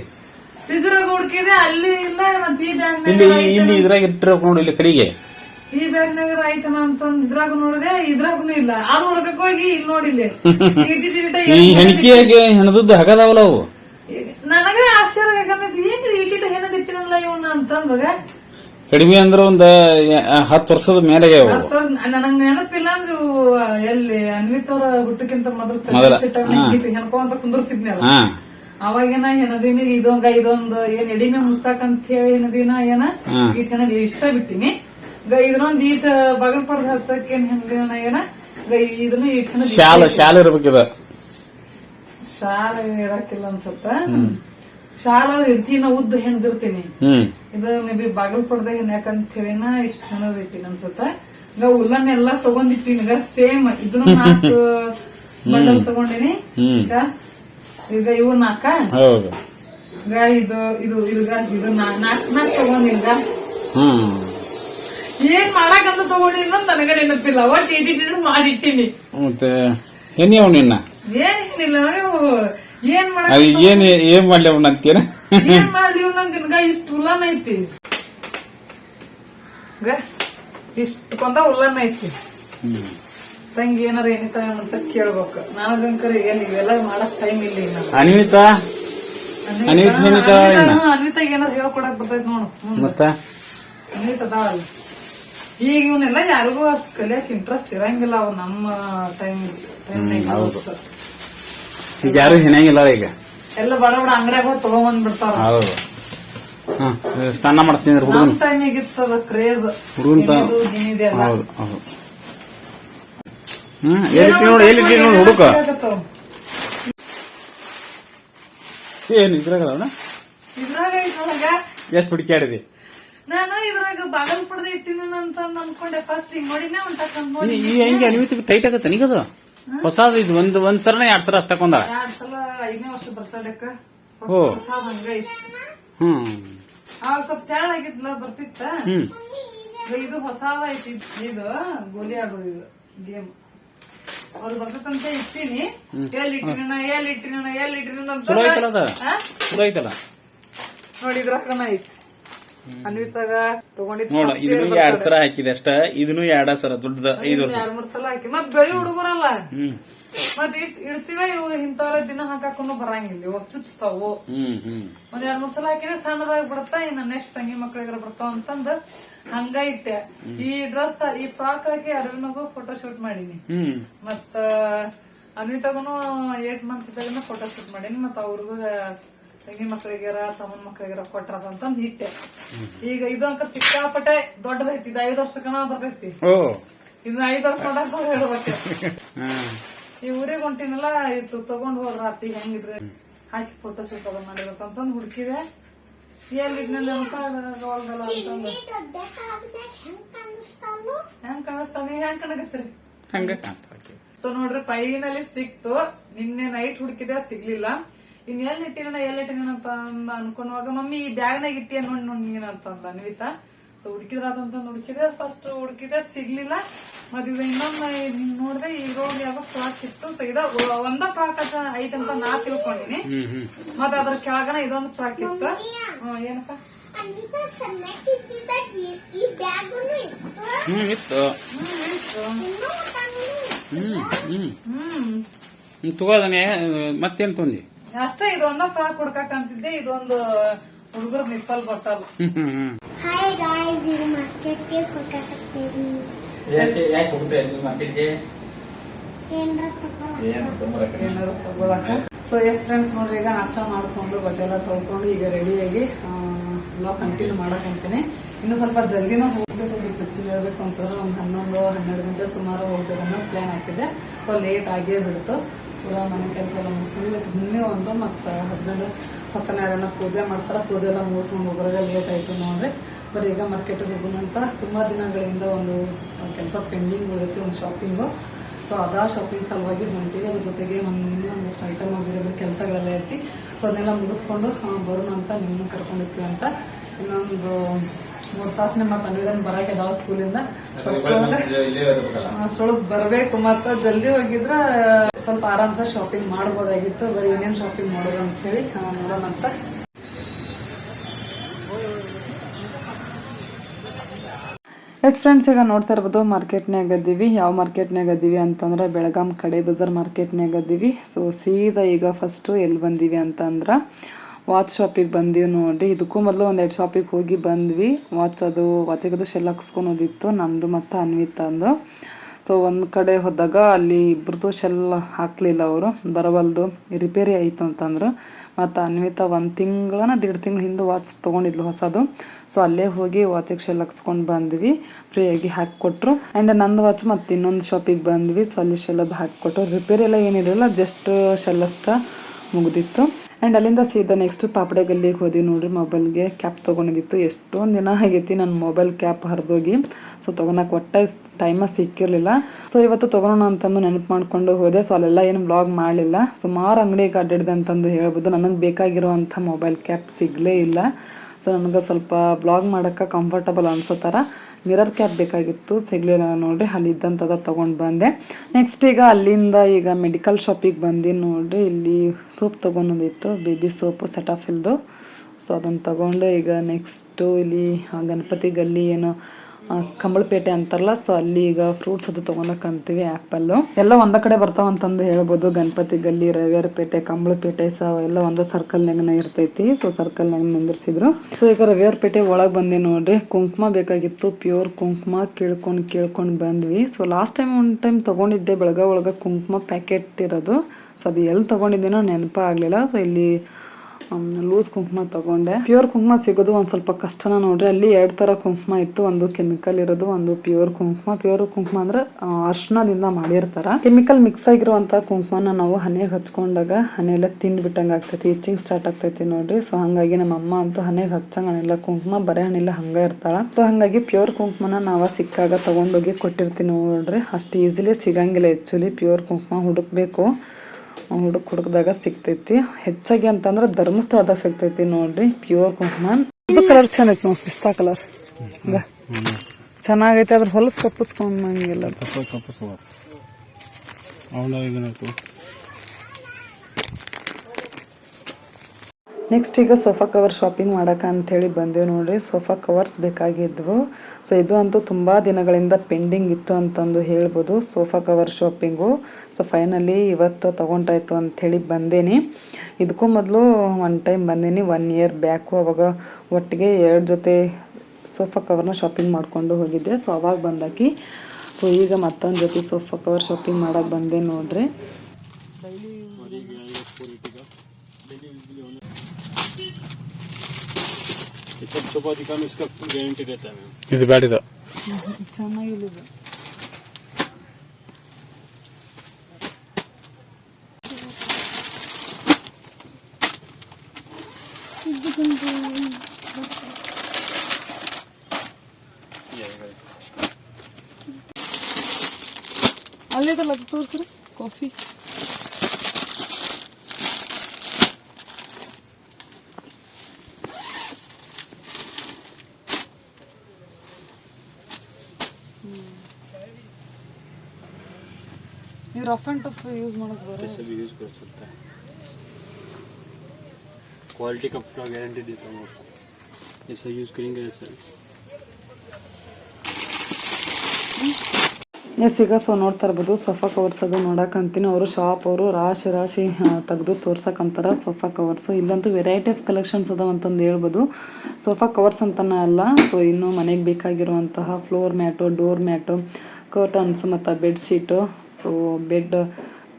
ರಿಸರ್ವ್ ಹುಡುಕಿದೆ ಅಲ್ಲಿ ಇಲ್ಲ ಮತ್ ಈ ಬ್ಯಾಂಕ್ ಇಲ್ಲಿ ಇಲ್ಲಿ ಇದ್ರಾಗ ಇಟ್ಟಿರೋ ನೋಡಿ ಇಲ್ಲಿ ಕಡೆಗೆ. ಈ ಬ್ಯಾಂಕ್ನಾಗ ಐತನ ಅಂತಂದ್ ಇದ್ರಾಗ ನೋಡಿದೆ ಇದ್ರಾಗನು ಇಲ್ಲ. ಅದು ಹುಡುಕಕ್ ಹೋಗಿ ಇಲ್ಲಿ. ನೋಡಿಲ್ಲ ಈ ಹೆಣಿಕೆಯಾಗೆ ಹೆಣದದ್ದು ಹಗದಾವಲ್ಲ ಅವು. ನನಗ ಆಶ್ಚರ್ಯ ಯಾಕಂದ್ರೆ ಏನ್ ಇಟ್ಟಿಟ್ಟು ಹೆಣದಿಟ್ಟಿನಲ್ಲ ಇವನ್ನ ಅಂತಂದಾಗ ಕಡಿಮೆ ಅಂದ್ರೆ ಒಂದ್ ಹತ್ತು ವರ್ಷದ ಮೇಲೆ ನನಗ್ ನೆನಪಿಲ್ಲ ಅಂದ್ರೆ ಇವು ಎಲ್ಲಿ ಅನ್ವಿತ್ ಅವ್ರ ಹುಟ್ಟಕ್ಕಿಂತ ಮೊದಲು ಹೆಣ್ಕೋ ಅಂತ ಕುಂದಿರ್ತಿದ್ನಲ್ಲ ಅವಾಗ ಅವಾಗೇನ ಹೆಣದಿನ ಇದೊಂದ ಇದೊಂದು ಏನ್ ಎಡಿನ ಮುಚ್ಚಾಕಂತ ಹೇಳಿ ಹೆಣದಿನ ಏನ. ಈಟ್ ಹೆಣದ ಇಷ್ಟ ಬಿಟ್ಟಿನಿ. ಇದನ್ನೊಂದ್ ಇದ್ರೊಂದ್ ಈಟ್ ಬಗಲ್ ಪಡ್ದ ಹಚ್ಚಕ್ಕೇನ್ ಹೆಣದಿನ ಏನ? ಇದನ್ನ ಈಟ್ ಶಾಲ ಶಾಲ ಇರ್ಬೇಕಿದ. ಶಾಲ ಇರಕ್ಕಿಲ್ಲ ಅನ್ಸತ್ತ? ಶಾಲ ಇರ್ತೀನಿ ಉದ್ದ ಹೆಣ್ದಿರ್ತೀನಿ. ಇದು ಮೇ ಬಿ ಬಾಗಲ್ ಪಡ್ದಾಗ ಯಾಕಂತ ಹೇಳಿನ ಇಷ್ಟ ಅನ್ನೋದು ಇಟ್ಟಿನ ಅನ್ಸತ್ತ. ಈಗ ಉಲ್ಲನ್ ಎಲ್ಲಾ ತಗೊಂಡಿಟ್ಟಿನಿ. ಈಗ ಸೇಮ್ ಇದನ್ನು ನಾಲ್ಕು ಬಂಡಲ್ ತಗೊಂಡಿನಿ. ಈಗ ಈಗ ಇವು ನಾಲ್ಕ? ಈಗ ಇದು ಇದು ಇದ್ಗ ಇದು ನಾಕ್ ನಾಲ್ಕು ತಗೊಂಡಿನಿ ಹ್ಮ್. ಏನ್ ಮಾಡಕಂತ ಅಂತ ತಗೊಂಡಿನ ನನಗ ನೆನಪಿಲ್ಲ. ಒಟ್ಟು ಎಡಿಟ್ ಮಾಡಿಟ್ಟಿನಿ. ಮತ್ತೆ? ಎಣ್ಣೆ ಅವ್ ನಿನ್ನ ಏನಿಲ್ಲ ಏನ್ ಮಾಡ ಏನ್ ಏನ್ ಮಾಡ್ಲಿ ಅವನ ಅಂತೀನ ಏನ್ ಮಾಡ್ಲಿ ದಿನಗ ಇಷ್ಟ ಉಲ್ಲನ್ ಐತಿ. ಇಷ್ಟು ಕೊಂದ ಉಲ್ಲನ್ ಐತಿ. ತಂಗಿ ಏನಾರ ಏನಿತ ಅಂತ ಕೇಳ್ಬೇಕು. ನನಗಂಕರ ಏನ್ ಇವೆಲ್ಲ ಮಾಡಕ್ ಟೈಮ್ ಇಲ್ಲ ಇನ್ನ ಅನಿತಾ ಅನಿತಾ ಏನಾರ ಹೇಳ್ಕೊಡಕ್ ಬರ್ತೈತಿ ನೋಡು. ಮತ್ತ? ಅನ್ವಿತ್ ಅದಾವಲ್ಲ ಈಗ ಇವನ್ನೆಲ್ಲ ಯಾರಿಗೂ ಅಷ್ಟು ಕಲಿಯಕ್ ಇಂಟ್ರೆಸ್ಟ್ ಇರಂಗಿಲ್ಲ ಅವ್ ನಮ್ಮ ಟೈಮ್ ಈಗ ಯಾರು ಹೆಣಂಗಿಲ್ಲ ಈಗ? ಎಲ್ಲ ಬಡ ಬಡ ಅಂಗಡಿಯಾಗ ಹೋಗಿ ತಗೊಂಡ್ ಬಿಡ್ತಾರ ಹೌದು. ಹಾ ಸ್ನಾನ ಮಾಡಿಸ್ತೀನಿ ಹುಡುಗನ. ನಮ್ ಟೈಮಿಗೆ ಇರ್ತದ ಕ್ರೇಜ್ ಹುಡುಗನ ಹೌದು ಹೌದು. ಹ್ಮ್ ಎಲ್ಲಿ ನೋಡಿ ನೋಡಿ ಹುಡುಕ. ಏನ್ ಇದ್ರಾಗ ಅದಾವನ? ಇದ್ರಾಗ ಎಷ್ಟ್ ಹುಡುಕ್ಯಾಡಿದಿ ನಾನು ಇದ್ರಾಗ ಬಾಗಲ್ ಪಡ್ದೆ ಇಟ್ಟಿನ ಅಂತ ಅನ್ಕೊಂಡೆ ಫಸ್ಟ್ ಹಿಂಗ್ ನೋಡಿನ ಒಂದ್ ತಕೊಂಡ್ ನೋಡಿ ಈ ಹೆಂಗೆ ಅನ್ವಿತ ಟೈಟ್ ಆಗತ್ತ ನಿಗದು ಹೊಸ ಇದು ಒಂದ್ ಒಂದ್ ಸರನ ಎರಡ್ ಸರ ಕೊಂದ ಎರಡ್ ಸಲ ಐದನೇ ವರ್ಷ ಬರ್ತಡಕ್ಕ. ಹೊಸ ಹಂಗ ಹ್ಮ್. ಆ ಸ್ವಲ್ಪ ತೆಳ್ಳಾಗಿದ್ಲ ಬರ್ತಿತ್ತ? ಇದು ಹೊಸಾದ ಐತಿ ಇದು ಗೋಲಿ ಆಡೋದು ಇದು ಗೇಮ್ ಅವ್ರು ಬರ್ತಂತ ಇಟ್ಟಿನಿ. ಎಲ್ಲಿ ಇಟ್ಟಿನ ಎಲ್ಲಿ ಇಟ್ಟಿನ ಎಲ್ಲಿ ಇಟ್ಟಿನ? ಚಲೋ ಐತಲ್ಲ ನೋಡಿದ್ರಕನ ಐತಿ. ಅನ್ವಿತಾಗ ತಗೊಂಡಿದ್ ನೋಡ ಇದನ್ನು ಎರಡ್ ಸಲ ಹಾಕಿದೆ ಅಷ್ಟ ಇದನ್ನು ಎರಡ ಸಲ ದೊಡ್ಡದ ಐದು ವರ್ಷ. ಎರಡ್ ಮೂರ್ ಸಲ ಹಾಕಿ. ಮತ್ ಬೆಳಿ ಹುಡುಗರಲ್ಲ. ಮತ್ ಇಡ್ತೀವ ಇವು ಇಂಥವ್ರ ದಿನ ಹಾಕಾಕೊಂಡು ಬರಂಗಿಲ್ಲ ಇವು ಚುಚ್ತಾವು. ಒಂದ್ ಎರಡ್ ಮೂರ್ ಸಲ ಹಾಕಿದ್ರೆ ಸಣ್ಣದಾಗಿ ಬಿಡತ್ತ ಇನ್ನ ನೆಕ್ಸ್ಟ್ ತಂಗಿ ಮಕ್ಳಿಗಾರ ಬರ್ತಾವ ಅಂತಂದ ಹಂಗ ಇಟ್ಟೆ. ಈ ಡ್ರೆಸ್ ಈ ಫ್ರಾಕ್ ಹಾಕಿ ಅರವಿನಗೂ ಫೋಟೋ ಶೂಟ್ ಮಾಡೀನಿ ಮತ್ತ ಅನ್ವಿತಾಗನು ಏಟ್ ಮಂತ್ ಇದ್ದಾಗನ ಫೋಟೋ ಶೂಟ್ ಮಾಡೀನಿ ಮತ್ತ ಅವ್ರಿಗೂ ತಂಗಿ ಮಕ್ಳಿಗಾರ ತಮ್ಮನ ಮಕ್ಳಿಗಾರ ಕೊಟ್ರದ ಅಂತ ಇಟ್ಟೆ ಈಗ ಇದು ಅಂಕ ಸಿಕ್ಕಾಪಟ್ಟೆ ದೊಡ್ಡದೈತಿ ಇದು ಐದು ವರ್ಷ ಕಣ ಬರ್ತೈತಿ. ಓ. ಇನ್ನು ಐದ್ ವರ್ಷ ಮಾಡಕ್ ಹೇಳ್ಬೇಕು ಹಾ. ಈ ಊರಿಗೆ ಹೊಂಟಿನಲ್ಲ ಇದು ತಗೊಂಡ್ ಹೋದ್ರ ಅತ್ತಿ ಹೆಂಗಿದ್ರೆ ಹಾಕಿ ಫೋಟೋ ಶೂಟ್ ಅದ ಮಾಡಿರತ್ತಂತಂದ್ ಹುಡುಕಿದೆ. ಎಲ್ಲಿ ಅಂತ ಅಂತಂದು ಹೆಂಗ್ ಕಾಣಿಸ್ತಾನು? ಹೆಂಗ್ ಕಾಣಿಸ್ತಾವ ನೀವ್ ಹೆಂಗ್ ಕಾಣಕತ್ತೀರಿ ಹಂಗ ಸೊ ನೋಡ್ರಿ ಫೈನಲಿ ಸಿಕ್ತು. ನಿನ್ನೆ ನೈಟ್ ಹುಡುಕಿದೆ ಸಿಗ್ಲಿಲ್ಲ. ಇನ್ ಎಲ್ಲಿ ಇಟ್ಟಿರೋಣ ಎಲ್ಲಿ ಇಟ್ಟಿರೋಣಪ್ಪ ಅಂತ ಅಂದ್ ಅನ್ಕೊಂಡವಾಗ ಮಮ್ಮಿ ಈ ಬ್ಯಾಗ್ನಾಗ ಇಟ್ಟಿ ನೋಡಿ ನೋಡಿ ನೀನ್ ಅಂತಂದ ಅನ್ವಿತಾ. ಸೊ ಹುಡುಕಿದ್ರ ಅದಂತ ಹುಡುಕಿದ್ರೆ ಫಸ್ಟ್ ಹುಡುಕಿದ್ರೆ ಸಿಗ್ಲಿಲ್ಲ ಮತ್ ಇದು ಇನ್ನೊಮ್ಮೆ ಈಗ ನೋಡಿ ಯಾವ್ದೋ ಫ್ರಾಕ್ ಇತ್ತು. ಸೊ ಇದ ಒಂದ ಫ್ರಾಕ್ ಅದ ಐತಂತ ನಾ ತಿಳ್ಕೊಂಡಿನಿ. ಹ್ಮ್ ಹ್ಮ್. ಮತ್ ಅದ್ರ ಕೆಳಗನ ಇದೊಂದು ಫ್ರಾಕ್ ಇತ್ತು. ಏನಪ್ಪ? ಅನ್ವಿತಾ ಸಣ್ಣಕ್ಕೆ ಇದ್ದಿದ್ದಾಗ ಈ- ಈ ಬ್ಯಾಗುನು ಇತ್ತು. ಹ್ಮ್ ಇತ್ತು. ಹ್ಮ್ ಇತ್ತು. ಇನ್ನೂ ತಂದು ಹ್ಮ್ ಹ್ಮ್. ಹ್ಮ್. ಹ್ಮ್ ತಗೋದನೆ ಮತ್ತೇನ್ ತೊಂದಿ? ಅಷ್ಟೇ ಇದೊಂದ ಫ್ರಾಕ್ ಹುಡ್ಕಾಕಂತಿದ್ದೆ ಇದೊಂದು ಹುಡುಗರು ನಿಪ್ಪಲ್ ಬರ್ತಾವ ಹಾಯ್ ಗಾಯ್ಸ್ ಇದು ಮಾರ್ಕೆಟ್ಗೆ ಹೋಗಕತ್ತೀವಿ. ಯಾಕೆ ಮಾರ್ಕೆಟ್ಗೆ ಸೊ ಎಸ್ ಫ್ರೆಂಡ್ಸ್ ನೋಡ್ರಿ ಈಗ ನಾಷ್ಟ ಮಾಡ್ಕೊಂಡು ಬಟ್ಟೆ ಎಲ್ಲ ತೊಳ್ಕೊಂಡು ಈಗ ರೆಡಿಯಾಗಿ ಬ್ಲಾಗ್ ಕಂಟಿನ್ಯೂ ಮಾಡಕ್ ಅಂತೀನಿ ಇನ್ನು ಸ್ವಲ್ಪ ಜಲ್ದಿನ ಹೋಗ್ಬೇಕು ಆಕ್ಚುಲಿ ಹೇಳ್ಬೇಕು ಅಂತಂದ್ರೆ ಒಂದು ಹನ್ನೊಂದು ಹನ್ನೆರಡು ಗಂಟೆ ಸುಮಾರು ಹೋಗ್ಬೇಕನ್ನೋ ಪ್ಲಾನ್ ಹಾಕಿದ್ದೆ. ಸೊ ಲೇಟ್ ಆಗೇ ಬಿಡ್ತು. ಪೂರ ಮನೆ ಕೆಲಸ ಎಲ್ಲ ಮುಗಿಸ್ಕೊಂಡು ಇವತ್ತು ಒಂದು ಮತ್ತು ಹಸ್ಬೆಂಡ್ ಸತ್ಯನಾರಾಯಣ ಪೂಜೆ ಮಾಡ್ತಾರ. ಪೂಜೆ ಎಲ್ಲ ಮುಗಿಸ್ಕೊಂಡು ಹೋಗೋರಾಗ ಲೇಟ್ ಆಯ್ತು ನೋಡ್ರಿ. ಬರೀ ಈಗ ಮಾರ್ಕೆಟ್ ಹೋಗೋಣ ಅಂತ ತುಂಬಾ ದಿನಗಳಿಂದ ಒಂದು ಕೆಲಸ ಪೆಂಡಿಂಗ್ ಉಳಿದೈತಿ ಒಂದು ಶಾಪಿಂಗು ಸೊ ಅದಾ ಶಾಪಿಂಗ್ ಸಲುವಾಗಿ ಹೊಂಟಿವಿ. ಅದ್ರ ಜೊತೆಗೆ ಒಂದು ಇನ್ನೂ ಒಂದಷ್ಟು ಐಟಮ್ ಆಗಿರೋ ಕೆಲಸಗಳೆಲ್ಲ ಐತಿ. ಸೊ ಅದನ್ನೆಲ್ಲ ಮುಗಿಸ್ಕೊಂಡು ಬರೋಣ ಅಂತ ನಿಮ್ಮನ್ನು ಕರ್ಕೊಂಡಿರ್ತೀವಿ ಅಂತ. ಇನ್ನೊಂದು ಮೂರು ತಾಸನೆ ಮತ್ತೆ ಅನ್ವಿದನ್ ಬರಕ್ಕೆ ಅದಾವ ಸ್ಕೂಲಿಂದ ಅಷ್ಟ್ರೊಳಗೆ ಬರಬೇಕು ಮತ್ತೆ. ಜಲ್ದಿ ಹೋಗಿದ್ರ ಸ್ವಲ್ಪ ಆರಾಮ್ಸ ಶಾಪಿಂಗ್ ಮಾಡ್ಬೋದಾಗಿತ್ತು ಬರೀ ಏನೇನ್ ಶಾಪಿಂಗ್ ಮಾಡೋದು ಆ, ನೋಡೋಣ ಅಂತ. ಎಸ್ ಫ್ರೆಂಡ್ಸ್ ಈಗ ನೋಡ್ತಾ ಇರ್ಬೋದು ಮಾರ್ಕೆಟ್ನಾಗ ಅದೀವಿ. ಯಾವ ಮಾರ್ಕೆಟ್ನಾಗ ಅದೀವಿ ಅಂತಂದ್ರೆ ಬೆಳಗಾಂ ಕಡೆ ಬಜಾರ್ ಮಾರ್ಕೆಟ್ನಾಗ ಅದೀವಿ. ಸೊ ಸೀದಾ ಈಗ ಫಸ್ಟು ಎಲ್ಲಿ ಬಂದೀವಿ ಅಂತಂದ್ರೆ ವಾಚ್ ಶಾಪಿಗೆ ಬಂದೀವಿ ನೋಡಿ. ಇದಕ್ಕೂ ಮೊದಲು ಒಂದೆರಡು ಶಾಪಿಗೆ ಹೋಗಿ ಬಂದ್ವಿ. ವಾಚ್ ಅದು ವಾಚಿಗದು ಶೆಲ್ ಹಾಕ್ಸ್ಕೊಳೋದಿತ್ತು ನಂದು ಮತ್ತು ಅನ್ವಿತಂದು. ಸೊ ಒಂದು ಕಡೆ ಹೋದಾಗ ಅಲ್ಲಿ ಇಬ್ಬರದು ಶೆಲ್ ಹಾಕಲಿಲ್ಲ ಅವರು. ಬರವಲ್ದು ರಿಪೇರಿ ಆಯ್ತು ಅಂತಂದ್ರು. ಮತ್ತು ಅನ್ವಿತಾ ಒಂದು ತಿಂಗಳನ ದೀಡ್ ತಿಂಗಳ ಹಿಂದೆ ವಾಚ್ ತೊಗೊಂಡಿದ್ಲು ಹೊಸದು. ಸೊ ಅಲ್ಲೇ ಹೋಗಿ ವಾಚಿಗೆ ಶೆಲ್ ಹಾಕ್ಸ್ಕೊಂಡು ಬಂದ್ವಿ. ಫ್ರೀಯಾಗಿ ಹಾಕಿಕೊಟ್ರು. ಆ್ಯಂಡ್ ನಂದು ವಾಚ್ ಮತ್ತು ಇನ್ನೊಂದು ಶಾಪಿಗೆ ಬಂದ್ವಿ. ಸೊ ಅಲ್ಲಿ ಶೆಲ್ ಅದು ಹಾಕಿಕೊಟ್ರು ರಿಪೇರಿ ಎಲ್ಲ ಏನಿರಲಿಲ್ಲ ಜಸ್ಟ್ ಶೆಲ್ ಅಷ್ಟ ಮುಗ್ದಿತ್ತು. ಆ್ಯಂಡ್ ಅಲ್ಲಿಂದ ಸೀದಾ ನೆಕ್ಸ್ಟ್ ಪಾಪಡೆ ಗಲ್ಲಿಗೆ ಹೋದ್ವಿ ನೋಡ್ರಿ, ಮೊಬೈಲ್ಗೆ ಕ್ಯಾಪ್ ತೊಗೊಂಡಿದ್ದಿತ್ತು. ಎಷ್ಟೊಂದು ದಿನ ಆಗೈತಿ ನನ್ನ ಮೊಬೈಲ್ ಕ್ಯಾಪ್ ಹರಿದೋಗಿ. ಸೊ ತೊಗೊಳಕ್ಕೆ ಒಟ್ಟೆ ಟೈಮ ಸಿಕ್ಕಿರಲಿಲ್ಲ. ಸೊ ಇವತ್ತು ತೊಗೊಳೋಣ ಅಂತಂದು ನೆನಪು ಮಾಡ್ಕೊಂಡು ಹೋದೆ. ಸೊ ಅಲ್ಲೆಲ್ಲ ಏನು ಬ್ಲಾಗ್ ಮಾಡಲಿಲ್ಲ. ಸುಮಾರು ಅಂಗಡಿಗೆ ಅಡ್ಡಾಡಿದೆ ಅಂತಂದು ಹೇಳ್ಬೋದು. ನನಗೆ ಬೇಕಾಗಿರುವಂಥ ಮೊಬೈಲ್ ಕ್ಯಾಪ್ ಸಿಗಲೇ ಇಲ್ಲ. ಸೊ ನನಗೆ ಸ್ವಲ್ಪ ಬ್ಲಾಗ್ ಮಾಡೋಕ್ಕೆ ಕಂಫರ್ಟಬಲ್ ಅನ್ಸೋ ಥರ ಮಿರರ್ ಕ್ಯಾಪ್ ಬೇಕಾಗಿತ್ತು. ಸಿಗಲಿಲ್ಲ ನೋಡಿರಿ, ಅಲ್ಲಿ ಇದ್ದಂಥದ್ದು ತೊಗೊಂಡು ಬಂದೆ. ನೆಕ್ಸ್ಟ್ ಈಗ ಅಲ್ಲಿಂದ ಈಗ ಮೆಡಿಕಲ್ ಶಾಪಿಗೆ ಬಂದು ನೋಡಿರಿ, ಇಲ್ಲಿ ಸೋಪ್ ತೊಗೊಂಡಿತ್ತು ಬೇಬಿ ಸೋಪು ಸೆಟಾಫಿಲ್ದು ಸೊ ಅದನ್ನು ತೊಗೊಂಡು ಈಗ ನೆಕ್ಸ್ಟು ಇಲ್ಲಿ ಗಣಪತಿ ಗಲ್ಲಿ ಏನು ಕಂಬಳಪೇಟೆ ಅಂತಾರಲ್ಲ ಸೊ ಅಲ್ಲಿ ಈಗ ಫ್ರೂಟ್ಸ್ ಅದು ತೊಗೊಂಡಕ್ಕೆ ಅಂತೀವಿ ಆ್ಯಪಲ್ಲು ಎಲ್ಲ ಒಂದ ಕಡೆ ಬರ್ತಾವ ಅಂತಂದು ಹೇಳ್ಬೋದು. ಗಣಪತಿ ಗಲ್ಲಿ, ರವಿವಾರಪೇಟೆ, ಕಂಬಳಪೇಟೆ, ಸೊ ಎಲ್ಲ ಒಂದೇ ಸರ್ಕಲ್ನಾಗನ ಇರ್ತೈತಿ. ಸೊ ಸರ್ಕಲ್ನಾಗ ನಿಂದಿರ್ಸಿದ್ರು. ಸೊ ಈಗ ರವಿವಾರಪೇಟೆ ಒಳಗೆ ಬಂದೆ ನೋಡ್ರಿ. ಕುಂಕುಮ ಬೇಕಾಗಿತ್ತು. ಪ್ಯೂರ್ ಕುಂಕುಮ ಕೇಳ್ಕೊಂಡು ಕೇಳ್ಕೊಂಡು ಬಂದ್ವಿ. ಸೊ ಲಾಸ್ಟ್ ಟೈಮ್ ಒಂದು ಟೈಮ್ ತೊಗೊಂಡಿದ್ದೆ. ಬೆಳಗ್ಗೆ ಒಳಗೆ ಕುಂಕುಮ ಪ್ಯಾಕೆಟ್ ಇರೋದು. ಸೊ ಅದು ಎಲ್ಲಿ ತೊಗೊಂಡಿದ್ದೇನೋ ನೆನಪ ಆಗಲಿಲ್ಲ. ಸೊ ಇಲ್ಲಿ ಲೂಸ್ ಕುಂಕುಮ ತಗೊಂಡೆ. ಪ್ಯೂರ್ ಕುಂಕುಮ ಸಿಗೋದು ಒಂದ್ ಸ್ವಲ್ಪ ಕಷ್ಟನ ನೋಡ್ರಿ. ಅಲ್ಲಿ ಎರಡ್ ತರ ಕುಂಕುಮ ಇತ್ತು. ಒಂದು ಕೆಮಿಕಲ್ ಇರೋದು, ಒಂದು ಪ್ಯೂರ್ ಕುಂಕುಮ. ಪ್ಯೂರ್ ಕುಂಕುಮ ಅಂದ್ರೆ ಅರ್ಶನದಿಂದ ಮಾಡಿರ್ತಾರ. ಕೆಮಿಕಲ್ ಮಿಕ್ಸ್ ಆಗಿರುವಂತ ಕುಂಕುಮನ ನಾವು ಹನೆಗೆ ಹಚ್ಕೊಂಡಾಗ ಹನೆಲ್ಲ ತಿಂದ್ಬಿಟ್ಟಂಗ ಆಗ್ತೈತಿ. ಇಚ್ಚಿಂಗ್ ಸ್ಟಾರ್ಟ್ ಆಗ್ತೈತಿ ನೋಡ್ರಿ. ಸೊ ಹಂಗಾಗಿ ನಮ್ಮ ಅಮ್ಮ ಅಂತೂ ಹನೆಗೆ ಹಣೆಲ್ಲ ಕುಂಕುಮ, ಬರೇ ಹಣ್ಣಿಲ್ಲ ಹಂಗ ಇರ್ತಾಳ. ಸೊ ಹಂಗಾಗಿ ಪ್ಯೂರ್ ಕುಂಕುಮನ ನಾವ ಸಿಕ್ಕಾಗ ತಗೊಂಡೋಗಿ ಕೊಟ್ಟಿರ್ತೀನಿ ನೋಡ್ರಿ. ಅಷ್ಟು ಈಸಿಲಿ ಸಿಗಂಗಿಲ್ಲ ಆಕ್ಚುಲಿ ಪ್ಯೂರ್ ಕುಂಕುಮ ಹುಡುಕ್ಬೇಕು. ಹುಡುಕ್ ಹುಡುಕ್ದಾಗ ಸಿಗ್ತೈತಿ. ಹೆಚ್ಚಾಗಿ ಅಂತಂದ್ರೆ ಧರ್ಮಸ್ಥಳದಾಗ ಸಿಗ್ತೈತಿ ನೋಡ್ರಿ ಪ್ಯೂರ್ ಕುಂಕುಮ ಇದು ಕಲರ್ ಚೆನ್ನ ನೋಡಿ, ಪಿಸ್ತಾ ಕಲರ್ ಹಂಗ? ಚೆನ್ನಾಗೈತೆ ಅದ್ರ ಹೊಲಸ್ ಕಪ್ಪಿಸ್ಕೊಂಡಂಗಿಲ್ಲ ಅದು. ಕಪ್ಪ ಕಪ್ಪ ಅವನ ಇದನ್ನ ನೆಕ್ಸ್ಟ್ ಈಗ ಸೋಫಾ ಕವರ್ ಶಾಪಿಂಗ್ ಮಾಡಕ ಅಂತೇಳಿ ಬಂದೇವು ನೋಡಿರಿ. Sofa covers ಬೇಕಾಗಿದ್ವು. ಸೊ ಇದು ಅಂತೂ ತುಂಬ ದಿನಗಳಿಂದ ಪೆಂಡಿಂಗ್ ಇತ್ತು ಅಂತಂದು ಹೇಳ್ಬೋದು. Sofa cover shopping so finally ಇವತ್ತು ತಗೊಂಡಾಯ್ತು ಅಂಥೇಳಿ ಬಂದೇನಿ. ಇದಕ್ಕೂ ಮೊದಲು ಒನ್ ಟೈಮ್ ಬಂದೇನಿ. ಒನ್ ಇಯರ್ ಬ್ಯಾಕು ಅವಾಗ ಒಟ್ಟಿಗೆ ಎರಡು ಜೊತೆ ಸೋಫಾ ಕವರ್ನ ಶಾಪಿಂಗ್ ಮಾಡಿಕೊಂಡು ಹೋಗಿದ್ದೆ. ಸೊ ಅವಾಗ ಬಂದಾಕಿ ಸೊ ಈಗ ಮತ್ತೊಂದು ಜೊತೆ ಸೋಫಾ ಕವರ್ ಶಾಪಿಂಗ್ ಮಾಡೋಕೆ ಬಂದೆ ನೋಡ್ರಿ. सब चपाती का इसका फुल गारंटी रहता है मैम ಇದು ಬ್ಯಾಡಿದ ಚೆನ್ನಾಗಿಲ್ಲ ಅಲ್ಲಿದಲ್ಲ ಅದು ತೋರಿಸ್ರಿ ಕಾಫಿ ನೀವು ರಫ್ ಆ್ಯಂಡ್ ಟಫ್ ಯೂಸ್ ಮಾಡಕ್ ಬರೋ ऐसे भी यूज कर सकता है क्वालिटी का पूरा गारंटी देता हूँ आपको ऐसा यूज करेंगे ऐसा ಎಸ್ ಈಗ ಸೊ ನೋಡ್ತಾ ಇರ್ಬೋದು ಸೋಫಾ ಕವರ್ಸ್ ಅದು ನೋಡಕ್ಕಂತೀನಿ ಅವರು ಶಾಪ್ ಅವರು ರಾಶಿ ರಾಶಿ ತೆಗೆದು ತೋರ್ಸಕ್ಕಂತಾರ sofa covers ಇಲ್ಲಂತೂ variety of collections ಅದಾವ ಅಂತಂದು ಹೇಳ್ಬೋದು ಸೋಫಾ ಕವರ್ಸ್ ಅಂತನೇ ಅಲ್ಲ ಸೊ ಇನ್ನು ಮನೆಗೆ ಬೇಕಾಗಿರುವಂತಹ floor mat door mat curtains ಮತ್ತು bedsheet so bed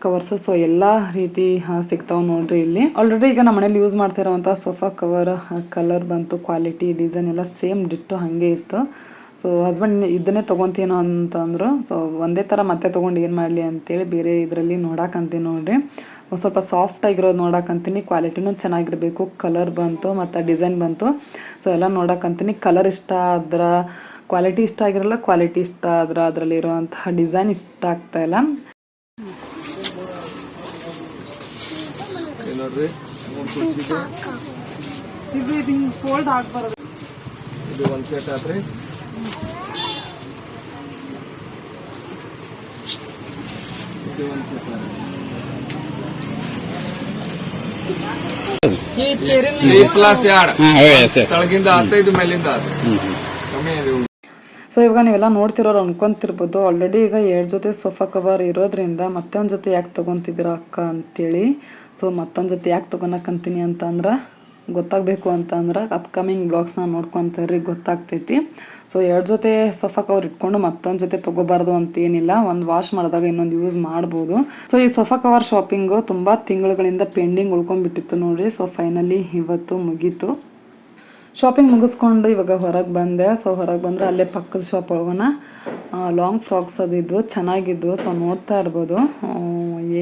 covers so ಎಲ್ಲ ರೀತಿ ಸಿಗ್ತಾವೆ ನೋಡ್ರಿ ಇಲ್ಲಿ. ಆಲ್ರೆಡಿ ಈಗ ನಮ್ಮ ಮನೇಲಿ ಯೂಸ್ ಮಾಡ್ತಾ ಇರೋವಂಥ ಸೋಫಾ ಕವರ್ ಕಲರ್ ಬಂತು ಕ್ವಾಲಿಟಿ ಡಿಸೈನ್ ಎಲ್ಲ ಸೇಮ್ ಡಿಟ್ಟು ಹಾಗೆ ಇತ್ತು. ಸೊ ಹಸ್ಬೆಂಡ್ ಇದನ್ನೇ ತೊಗೊತೀನೋ ಅಂತಂದ್ರು. ಸೊ ಒಂದೇ ಥರ ಮತ್ತೆ ತೊಗೊಂಡು ಏನು ಮಾಡಲಿ ಅಂತೇಳಿ ಬೇರೆ ಇದರಲ್ಲಿ ನೋಡಕ್ಕಂತೀನಿ ನೋಡ್ರಿ. ಒಂದ್ ಸ್ವಲ್ಪ ಸಾಫ್ಟ್ ಆಗಿರೋದು ನೋಡಕ್ಕಂತೀನಿ ಕ್ವಾಲಿಟಿನೂ ಚೆನ್ನಾಗಿರಬೇಕು. ಕಲರ್ ಬಂತು, ಮತ್ತು ಡಿಸೈನ್ ಬಂತು. ಸೊ ಎಲ್ಲ ನೋಡಕ್ಕಂತೀನಿ ಕಲರ್ ಇಷ್ಟ ಆದ್ರ ಕ್ವಾಲಿಟಿ ಇಷ್ಟ ಆಗಿರಲ್ಲ ಕ್ವಾಲಿಟಿ ಇಷ್ಟ ಆದ್ರೆ ಅದರಲ್ಲಿ ಇರುವಂತಹ ಡಿಸೈನ್ ಇಷ್ಟ ಆಗ್ತಾ ಇಲ್ಲ. ಇದು ಇದು ಹಿಂಗೆ ಫೋಲ್ಡ್ ಆಗ್ಬಾರ್ದು ಇದು ಒಂದು ಸೆಟ್ ಆತ್ರಿ ಇದು ಒಂದು ಈ ಪ್ಲಸ್ ಎರಡು ಕೆಳಗಿಂದ ಮೇಲಿಂದ ಆತು. ಕಮ್ಮಿ ಇದೆ ಸೊ ಇವಾಗ ನೀವೆಲ್ಲ ನೋಡ್ತಿರೋರು ಅನ್ಕೊಂತಿರ್ಬೋದು. ಆಲ್ರೆಡಿ ಈಗ ಎರಡು ಜೊತೆ ಸೋಫಾ ಕವರ್ ಇರೋದ್ರಿಂದ ಮತ್ತೊಂದು ಜೊತೆ ಯಾಕೆ ತೊಗೊತಿದ್ದೀರಾ ಅಕ್ಕ ಅಂತೇಳಿ. ಸೊ ಮತ್ತೊಂದು ಜೊತೆ ಯಾಕೆ ತೊಗೊಳಕಂತೀನಿ ಅಂತಂದ್ರೆ ಗೊತ್ತಾಗಬೇಕು ಅಂತಂದ್ರೆ ಅಪ್ಕಮಿಂಗ್ ಬ್ಲಾಗ್ಸ್ನ ನೋಡ್ಕೊತಾರ್ರಿ ಗೊತ್ತಾಗ್ತೈತಿ. ಸೊ ಎರಡು ಜೊತೆ ಸೋಫಾ ಕವರ್ ಇಟ್ಕೊಂಡು ಮತ್ತೊಂದು ಜೊತೆ ತೊಗೋಬಾರ್ದು ಅಂತ ಏನಿಲ್ಲ. ಒಂದು ವಾಶ್ ಮಾಡಿದಾಗ ಇನ್ನೊಂದು ಯೂಸ್ ಮಾಡ್ಬೋದು. ಸೊ ಈ ಸೋಫಾ ಕವರ್ ಶಾಪಿಂಗು ತುಂಬ ತಿಂಗಳುಗಳಿಂದ ಪೆಂಡಿಂಗ್ ಉಳ್ಕೊಂಡ್ಬಿಟ್ಟಿತ್ತು ನೋಡ್ರಿ. ಸೊ ಫೈನಲಿ ಇವತ್ತು ಮುಗೀತು. ಶಾಪಿಂಗ್ ಮುಗಿಸ್ಕೊಂಡು ಇವಾಗ ಹೊರಗೆ ಬಂದೆ. ಸೊ ಹೊರಗೆ ಬಂದರೆ ಅಲ್ಲೇ ಪಕ್ಕದ ಶಾಪ್ ಒಳಗೋಣ ಲಾಂಗ್ ಫ್ರಾಕ್ಸ್ ಅದಿದ್ವು ಚೆನ್ನಾಗಿದ್ವು. ಸೊ ನೋಡ್ತಾ ಇರ್ಬೋದು.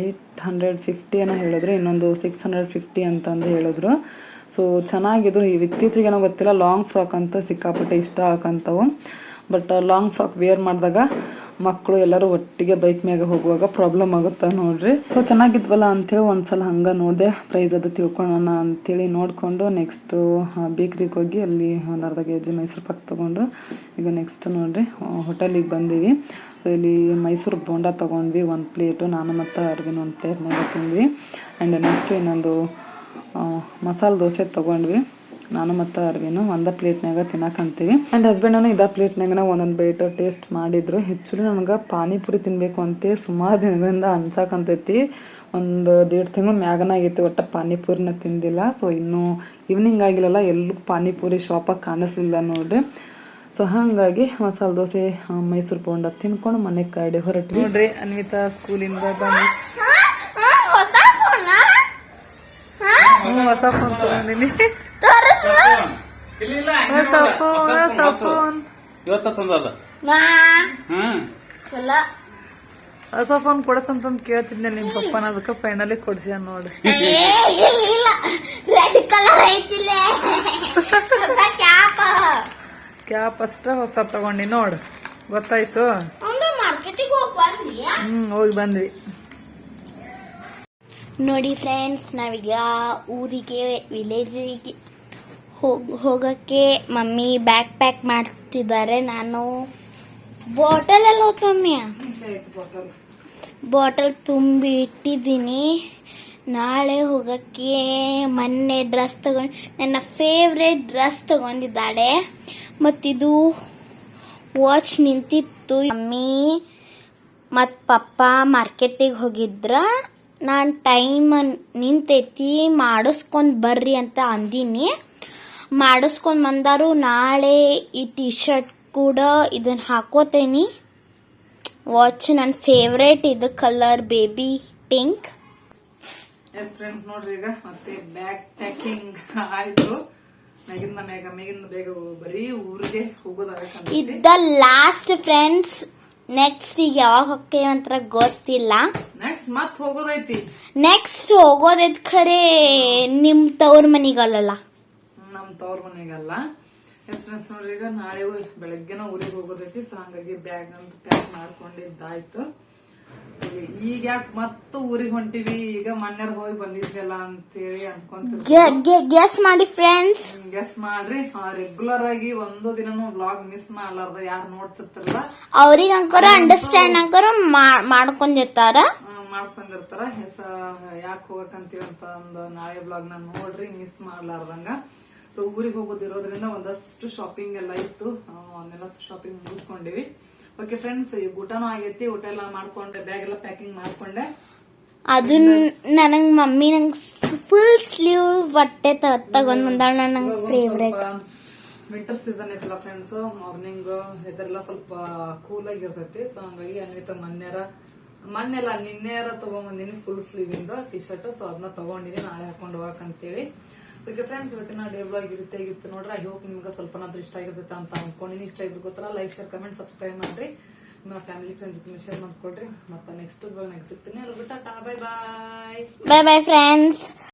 ಏಯ್ಟ್ ಹಂಡ್ರೆಡ್ ಫಿಫ್ಟಿ ಹೇಳಿದ್ರು. ಇನ್ನೊಂದು ಸಿಕ್ಸ್ ಹಂಡ್ರೆಡ್ ಫಿಫ್ಟಿ ಅಂತಂದು ಹೇಳಿದ್ರು. ಸೊ ಚೆನ್ನಾಗಿದ್ರು. ಇತ್ತೀಚೆಗೆ ಏನೋ ಗೊತ್ತಿಲ್ಲ ಲಾಂಗ್ ಫ್ರಾಕ್ ಅಂತ ಸಿಕ್ಕಾಪಟ್ಟೆ ಇಷ್ಟ ಆಗಂತವು. ಬಟ್ ಲಾಂಗ್ ಫ್ರಾಕ್ ವೇರ್ ಮಾಡಿದಾಗ ಮಕ್ಕಳು ಎಲ್ಲರೂ ಒಟ್ಟಿಗೆ ಬೈಕ್ ಮ್ಯಾಗ ಹೋಗುವಾಗ ಪ್ರಾಬ್ಲಮ್ ಆಗುತ್ತೆ ನೋಡ್ರಿ. ಸೊ ಚೆನ್ನಾಗಿದ್ವಲ್ಲ ಅಂತೇಳಿ ಒಂದ್ಸಲ ಹಂಗೆ ನೋಡಿದೆ. ಪ್ರೈಸ್ ಅದು ತಿಳ್ಕೊಳ್ಳೋಣ ಅಂತೇಳಿ ನೋಡಿಕೊಂಡು ನೆಕ್ಸ್ಟು ಬೇಕ್ರಿಗೆ ಹೋಗಿ ಅಲ್ಲಿ ಒಂದು ಅರ್ಧ ಕೆ ಜಿ ಮೈಸೂರು ಪಾಕ್ ತೊಗೊಂಡು ಈಗ ನೆಕ್ಸ್ಟ್ ನೋಡ್ರಿ ಹೋಟೆಲಿಗೆ ಬಂದೀವಿ. ಸೊ ಇಲ್ಲಿ ಮೈಸೂರು ಬೋಂಡ ತೊಗೊಂಡ್ವಿ, ಒಂದು ಪ್ಲೇಟು ನಾನು ಮತ್ತು ಅರ್ವಿನ್ ಒಂದು ಪ್ಲೇಟ್ನಾಗ ತಿಂದ್ವಿ. ಆ್ಯಂಡ್ ನೆಕ್ಸ್ಟ್ ಇನ್ನೊಂದು ಮಸಾಲೆ ದೋಸೆ ತೊಗೊಂಡ್ವಿ. ನಾನು ಮತ್ತು ಅರ್ವಿನು ಒಂದೇ ಪ್ಲೇಟ್ನಾಗ ತಿನ್ನಕಂತೀವಿ ಆ್ಯಂಡ್ ಹಸ್ಬೆಂಡನ್ನು ಇದೇ ಪ್ಲೇಟ್ನಾಗ ಒಂದೊಂದು ಬೈಟ್ ಟೇಸ್ಟ್ ಮಾಡಿದ್ರು. ಹೆಚ್ಚುಲಿ ನನಗೆ ಪಾನಿಪುರಿ ತಿನ್ನಬೇಕು ಅಂತ ಸುಮಾರು ದಿನಗಳಿಂದ ಅನ್ಸಕಂತೈತಿ ಒಂದು ದೇಡ್ ತಿಂಗಳು ಮ್ಯಾಗನಾಗೈತಿ ಒಟ್ಟು ಪಾನಿಪುರಿನ ತಿಂದಿಲ್ಲ. ಸೊ ಇನ್ನೂ ಈವ್ನಿಂಗ್ ಆಗಿಲ್ಲಲ್ಲ ಎಲ್ಲೂ ಪಾನಿಪುರಿ ಶಾಪಾಗಿ ಕಾಣಿಸ್ಲಿಲ್ಲ ನೋಡ್ರಿ. ಸೊ ಹಾಗಾಗಿ ಮಸಾಲೆ ದೋಸೆ ಮೈಸೂರು ಬೋಂಡ ತಿನ್ಕೊಂಡು ಮನೆಗೆ ಕರಡಿ ಹೊರಟ್ವಿ. ನೋಡ್ರಿ ಅನ್ವಿತಾ ಸ್ಕೂಲಿಂದ ಬಂದು ಹೊಸ ಫೋನ್ ತಗೊಂಡಿನಿ ಹೊಸ ಫೋನ್ ಹೊಸ ಫೋನ್ ಇವತ್ತ ತಂದದ? ಹ್ಮ್ ಹೊಸ ಫೋನ್ ಕೊಡಸಂತಂದ್ ಕೇಳ್ತಿದ್ನ ನಿಮ್ ಪಪ್ಪನ ಅದಕ್ಕೆ ಫೈನಲಿ ಕೊಡ್ಸ್ಯ ನೋಡಿ. ಇಲ್ಲ ರೆಡ್ ಕಲರ್ ಐತಿಲ್ಲ ಕ್ಯಾಪ್ ಅಷ್ಟ ಹೊಸ ತಗೊಂಡಿ ನೋಡು. ಗೊತ್ತಾಯ್ತು? ಹ್ಮ್ ಹೋಗಿ ಬಂದ್ವಿ. ನೋಡಿ ಫ್ರೆಂಡ್ಸ್ ನಾವೀಗ ಊರಿಗೆ ವಿಲೇಜಿಗೆ ಹೋಗ್ ಹೋಗೋಕ್ಕೆ ಮಮ್ಮಿ ಬ್ಯಾಗ್ ಪ್ಯಾಕ್ ಮಾಡ್ತಿದ್ದಾರೆ. ನಾನು ಬಾಟಲ್ ಎಲ್ಲ ಹೋತ್ ಬಾಟಲ್ ತುಂಬಿ ಇಟ್ಟಿದ್ದೀನಿ. ನಾಳೆ ಹೋಗಕ್ಕೆ ಮೊನ್ನೆ ಡ್ರೆಸ್ ತಗೊಂಡು, ನನ್ನ ಫೇವ್ರೆಟ್ ಡ್ರೆಸ್ ತಗೊಂಡಿದ್ದಾಳೆ. ಮತ್ತಿದು ವಾಚ್ ನಿಂತಿತ್ತು. ಮಮ್ಮಿ ಮತ್ತು ಪಪ್ಪ ಮಾರ್ಕೆಟಿಗೆ ಹೋಗಿದ್ರ. ನಾನು ಟೈಮ್ ನಿಂತೈತಿ, ಮಾಡಿಸ್ಕೊಂಡು ಬರ್ರಿ ಅಂತ ಅಂದೀನಿ. ಮಾಡಿಸ್ಕೊಂಡು ಬಂದಾರು. ನಾಳೆ ಈ ಟಿ ಶರ್ಟ್ ಕೂಡ ಇದನ್ನು ಹಾಕೋತೇನಿ. ವಾಚ್ ನನ್ನ ಫೇವ್ರೇಟ್ ಇದು colour baby pink yes friends ನೋಡ್ರಿ ಈಗ ಮತ್ತೆ ಬ್ಯಾಗ್ ಪ್ಯಾಕಿಂಗ್ ಆಯ್ತು. ಮೇಗಿಂದ ಮೇಗ ಮೇಗಿಂದ ಬೇಗ ಬರೀ ಊರಿಗೆ ಹೋಗೋದಾಗತ್ತೆ ಇದ ಲಾಸ್ಟ್ ಫ್ರೆಂಡ್ಸ್ ನೆಕ್ಸ್ಟ್ ಈಗ ಯಾವಾಗ ಹೋಗ್ತೇವೆ ಅಂತ ಗೊತ್ತಿಲ್ಲ. ನೆಕ್ಸ್ಟ್ ಮತ್ ಹೋಗೋದೈತಿ. ನೆಕ್ಸ್ಟ್ ಹೋಗೋದೈತ್ ಖರೆ ನಿಮ್ ತವ್ರ ಮನಿಗಲ್ಲ ನಮ್ ತವ್ರ ಮನೆಗಲ್ಲ. ಎಸ್ ಫ್ರೆಂಡ್ಸ್ ನೋಡ್ರಿ ಈಗ ನಾಳೆ ಬೆಳಗ್ಗೆನ ಊರಿಗೆ ಹೋಗೋದೈತಿ ಸೊ ಹಂಗಾಗಿ ಬ್ಯಾಗ್ ಅಂತ ಪ್ಯಾಕ್ ಮಾಡ್ಕೊಂಡಿದ್ದಾಯ್ತು ಈಗ ಯಾಕೆ ಮತ್ತೆ ಊರಿಗೆ ಹೊಂಟಿವಿ? ಈಗ ಮನ್ಯಾರ ಹೋಗಿ ಬಂದಿದ್ವಲ್ಲ ಅಂತೇಳಿ ಅನ್ಕೊಂತೀವಿ ಗೆಸ್ ಮಾಡಿ ಫ್ರೆಂಡ್ಸ್ ಗೆಸ್ ಮಾಡ್ರಿ. ರೆಗ್ಯುಲರ್ ಆಗಿ ಒಂದು ದಿನನೂ ಬ್ಲಾಗ್ ಮಿಸ್ ಮಾಡ್ಲಾರ್ದ ಯಾರು ನೋಡ್ತಿರ್ತಾರಲ್ಲ? ಅವ್ರಿಗೆ ಅಂಕರ ಅಂಡರ್ಸ್ಟ್ಯಾಂಡ್ ಅಂಕರ ಮಾಡ್ಕೊಂಡಿರ್ತಾರ. ಮಾಡ್ಕೊಂಡಿರ್ತಾರ. ಹೆಸ ಯಾಕೆ ಹೋಗಕಂತೀವಿ ಅಂತ ಒಂದು ನಾಳೆ ಬ್ಲಾಗ್ನ ನೋಡ್ರಿ ಮಿಸ್ ಮಾಡ್ಲಾರ್ದಂಗ. ಸೊ ಊರಿಗೆ ಹೋಗೋದಿರೋದ್ರಿಂದ ಒಂದಷ್ಟು ಶಾಪಿಂಗ್ ಎಲ್ಲ ಇತ್ತು. ಆ, ಅದನ್ನೆಲ್ಲ ಶಾಪಿಂಗ್ ಮುಗಿಸ್ಕೊಂಡಿವಿ. ಓಕೆ ಫ್ರೆಂಡ್ಸ್ ಈಗ ಊಟನೂ ಆಗೈತಿ. ಊಟ ಎಲ್ಲ ಮಾಡ್ಕೊಂಡೆ ಬ್ಯಾಗ್ ಎಲ್ಲ ಪ್ಯಾಕಿಂಗ್ ಮಾಡ್ಕೊಂಡೆ. ಅದು ನನಗ್ ಮಮ್ಮಿ ನಂಗ್ ಫುಲ್ ಸ್ಲೀವ್ ಬಟ್ಟೆ ತಗೊಂಡ್ ಬಂದಾಳ ನಂಗ್ ಫೇವ್ರೇಟ್ ವಿಂಟರ್ ಸೀಸನ್ ಐತಲ್ಲ ಫ್ರೆಂಡ್ಸ್ ಮಾರ್ನಿಂಗ್ ಇದೆಲ್ಲ ಸ್ವಲ್ಪ ಕೂಲ್ ಆಗಿರ್ತೈತಿ. ಸೊ ಹಂಗಾಗಿ ಅನ್ವಿತ ಮೊನ್ನೆರ ಮೊನ್ನೆಲ್ಲ ನಿನ್ನೆರ ತಗೊಂಬಂದಿನಿ ಫುಲ್ ಸ್ಲೀವ್ ಇಂದ ಟಿ ಶರ್ಟ್ ಸೊ ಅದನ್ನ ತಗೊಂಡಿನಿ ನಾಳೆ ಹಾಕೊಂಡು ಹೋಗಕ್ಕಂತೇಳಿ ಸೊ ಈಗ ಫ್ರೆಂಡ್ಸ್ ಇವತ್ತಿನ ಡೇ ಬ್ಲಾಗ್ ಇರುತ್ತೆ ರೀತಿ ಆಗಿತ್ತು ನೋಡ್ರಿ. ಐ ಹೋಪ್ ನಿಮ್ಗೆ ಸ್ವಲ್ಪನಾದ್ರೂ ಇಷ್ಟ ಆಗಿರುತ್ತೆ ಅಂತ ಅನ್ಕೊಂಡಿನಿ. ಇಷ್ಟ ಆಗಿದ್ರೆ ಗೊತ್ತಲ್ಲ ಲೈಕ್ ಶೇರ್ ಕಮೆಂಟ್ ಸಬ್ಸ್ಕ್ರೈಬ್ ಮಾಡ್ರಿ. ನಿಮ್ಮ ಫ್ಯಾಮಿಲಿ ಫ್ರೆಂಡ್ಸ್ ಜೊತೆ ಶೇರ್ ಮಾಡ್ಕೊಡ್ರಿ. ಮತ್ತೆ ನೆಕ್ಸ್ಟ್ ಬ್ಲಾಗ್ ನೆಕ್ಸ್ಟ್ ಸಿಗ್ತೀನಿ. ಬಾಯ್ ಬಾಯ್ ಬಾಯ್ ಬಾಯ್ ಫ್ರೆಂಡ್ಸ್